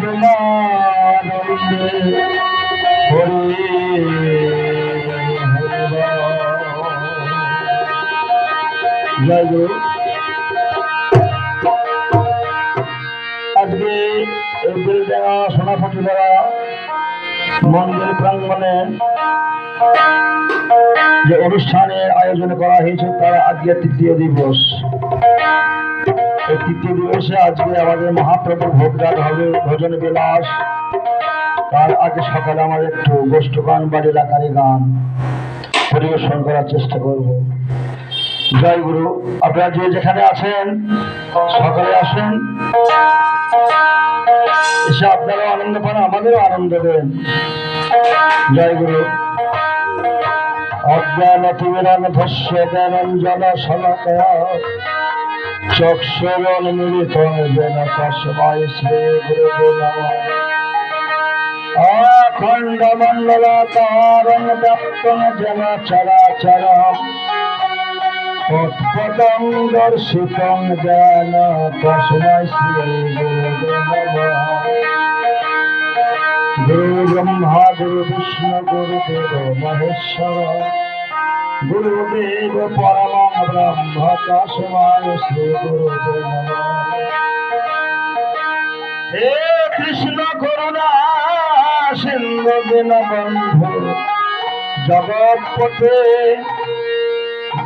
প্রেমানন্দ হরি জয় গুরু। আজকে এই বেলডাঙ্গা সোনাপটি দ্বারা মন্দির প্রাঙ্গণে যে অনুষ্ঠানের আয়োজন করা হয়েছে, তার আজকে তৃতীয় দিবস। এই তৃতীয় দিবসে আজকে আমাদের মহাপ্রভুর ভোগরাত হবে, ভজন বিলাস। তার আগে সকালে আমাদের একটু গোষ্ঠ গান বা এলাকারি গান পরিবেশন করার চেষ্টা করব। জয় গুরু। আপনারা যে যেখানে আছেন, সকালে আসেন। এসে আপনারাও আনন্দ পান, আমাদেরও আনন্দ দেন। জয় গুরু। অজ্ঞান তিমিরান ভস্য জ্ঞানঞ্জন সনকয়া চক্ষুরন মিলিত যেন তস্মৈ শ্রী নমঃ অখণ্ড মণ্ডলাকারং ব্যাপ্তং যেন চরাচরম পটপটং দর্শিতং যেন তস্মৈ শ্রী গুরু ব্রহ্মা, গুরু বিষ্ণু, গুরুদেব, মহেশ্বর পরম ব্রহ্ম তস্মায় শ্রী গুরুদেব নমঃ। হে কৃষ্ণ করুণা, সিন্ধু দিন বন্ধু জগৎপতে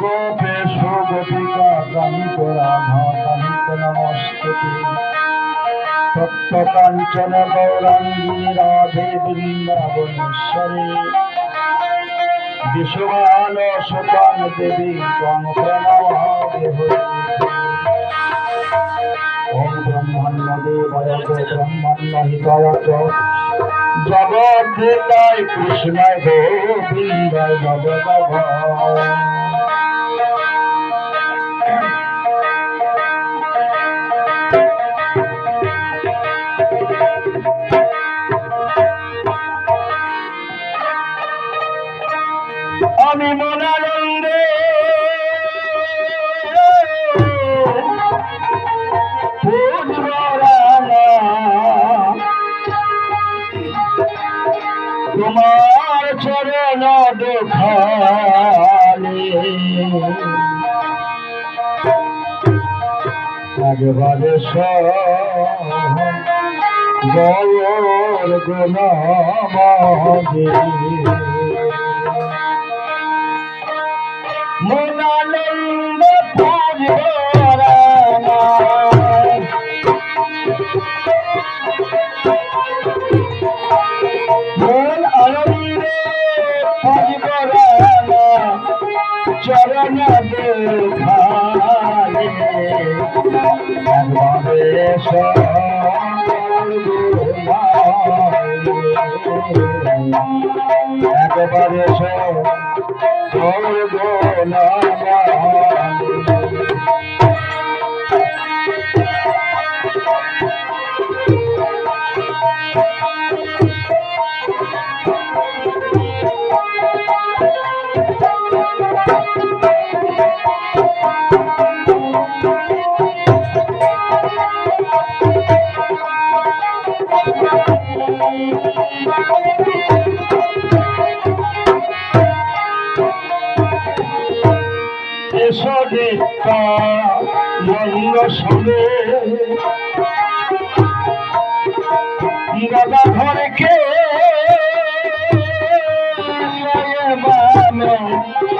গোপেশ গোপিকা কান্ত কাঞ্চন গৌরাঙ্গী রাধে বৃন্দাবনেশ্বরী বিশ্বমান সুতান দেবী কং ওম ব্রহ্মণ্য দেবায় গো হিতায় জগদ্ধিতায় কৃষ্ণায় গোবিন্দায় নব আমি মনানন্দে তোমার চরণ দেখালে। একবারে গৌর গুণামাদে মনানন্দ একবারে একবারে সর্বনা দেখা মন্দ সঙ্গে দাদা ঘরে কে মানে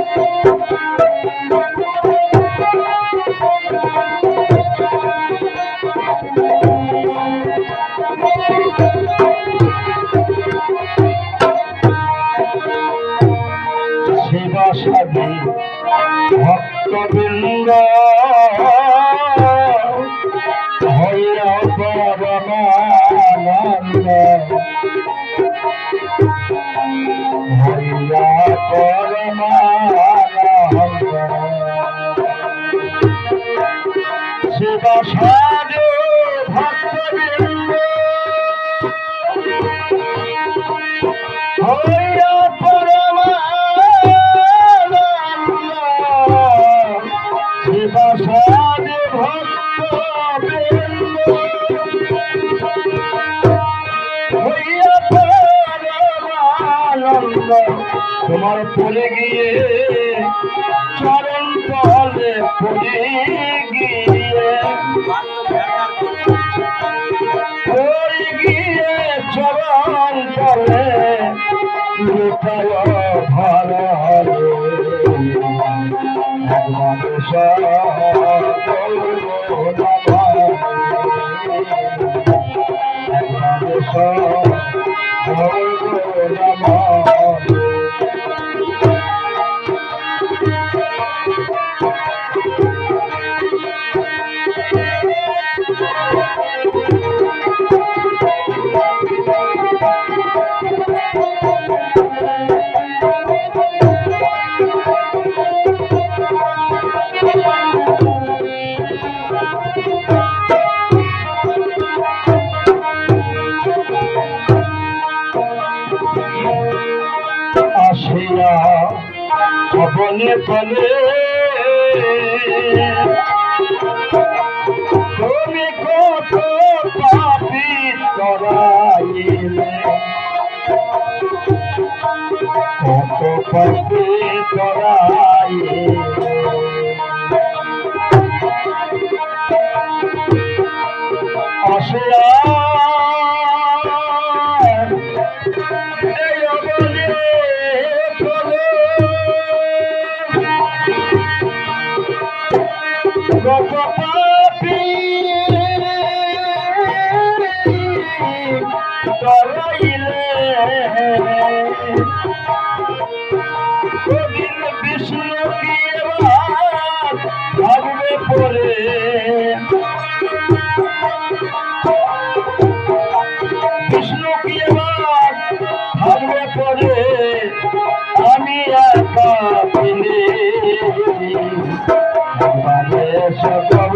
ভক্তবৃন্দ হইয়া পরমানন্দ হইয়া পরমানন্দ সেবা সাধু ভক্তবৃন্দ হইয়া তোমার পরে গিয়ে চরণ তলে পরে গিয়ে। পরে গিয়ে চরণ তলে ভালো আসিয়া বনে তুমি কত পাপি তরাইলে কত পাপি তরাইলে ওদিন বিষ্ণু কি ভাববে পরে বিষ্ণু কি ভাববে পরে আমি একা ভগবানে সকল